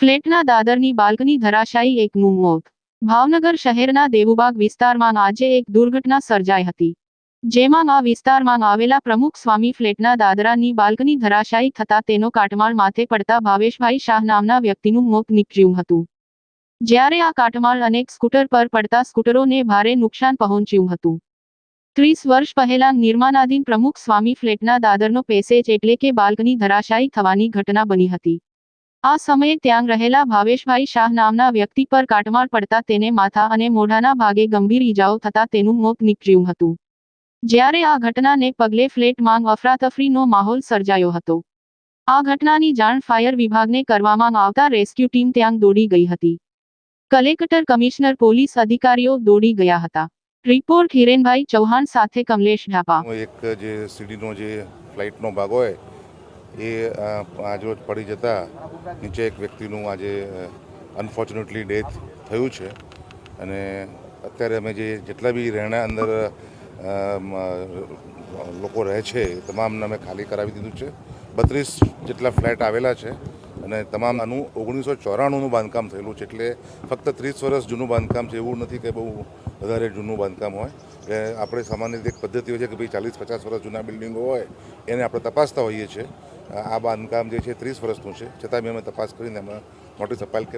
ફ્લેટના દાદરની balcony ધરાશાયી એકનું મોત ભાવનગર શહેરના દેવુબાગ વિસ્તારમાં આજે એક દુર્ઘટના સર્જાઈ હતી, જેમાં આ વિસ્તારમાં આવેલા પ્રમુખ સ્વામી ફ્લેટના દાદરાની બાલ્કની ધરાશાયી થતા તેનો કાટમાળ માથે પડતા ભાવેશભાઈ શાહ નામના વ્યક્તિનું મોત નીપજ્યું હતું. જ્યારે આ કાટમાળ અનેક સ્કૂટર પર પડતા સ્કૂટરોને ભારે નુકસાન પહોંચ્યું હતું. ત્રીસ વર્ષ પહેલા નિર્માણાધીન પ્રમુખ સ્વામી ફ્લેટના દાદરનો પેસેજ એટલે કે બાલ્કની ધરાશાયી થવાની ઘટના બની હતી. આ સમયે ત્યાં રહેલા ભાવેશભાઈ શાહ નામના વ્યક્તિ પર કાટમાળ પડતા તેને માથા અને મોઢાના ભાગે ગંભીર ઈજાઓ થતા તેનું મોત નીપજ્યું હતું. જ્યારે આ ઘટનાને પગલે ફ્લેટમાં અફરાતફરીનો માહોલ સર્જાયો હતો. આ ઘટનાની જાણ ફાયર વિભાગને કરવામાં આવતા રેસ્ક્યુ ટીમ ત્યાં દોડી ગઈ હતી. કલેક્ટર કમિશનર પોલીસ અધિકારીઓ દોડી ગયા હતા. રિપોર્ટ હિરેનભાઈ ચૌહાણ સાથે કમલેશ ઢાપા. એક જે સીડીનો જે ફ્લાઇટનો ભાગ હોય એ આજરોજ પડી જતા નીચે એક વ્યક્તિનું આજે અનફોર્ચ્યુનેટલી ડેથ થયું છે. અને અત્યારે અમે જે જેટલા બી રહેણા અંદર લોકો રહે છે તમામને અમે ખાલી કરાવી દીધું છે. બત્રીસ જેટલા ફ્લેટ આવેલા છે અને તમામ આનું ઓગણીસો ચોરાણુંનું બાંધકામ થયેલું છે. એટલે ફક્ત ત્રીસ વર્ષ જૂનું બાંધકામ છે, એવું નથી કે બહુ વધારે જૂનું બાંધકામ હોય. એટલે આપણે સામાન્ય રીતે એક પદ્ધતિ હોય છે કે ભાઈ ચાલીસ પચાસ વર્ષ જૂના બિલ્ડિંગો હોય, એને આપણે તપાસતા હોઈએ છીએ. આ બાંધકામ જે છે ત્રીસ વર્ષનું છે. છતાં બી અમે તપાસ કરીને અમે નોટિસ અપાયેલ કે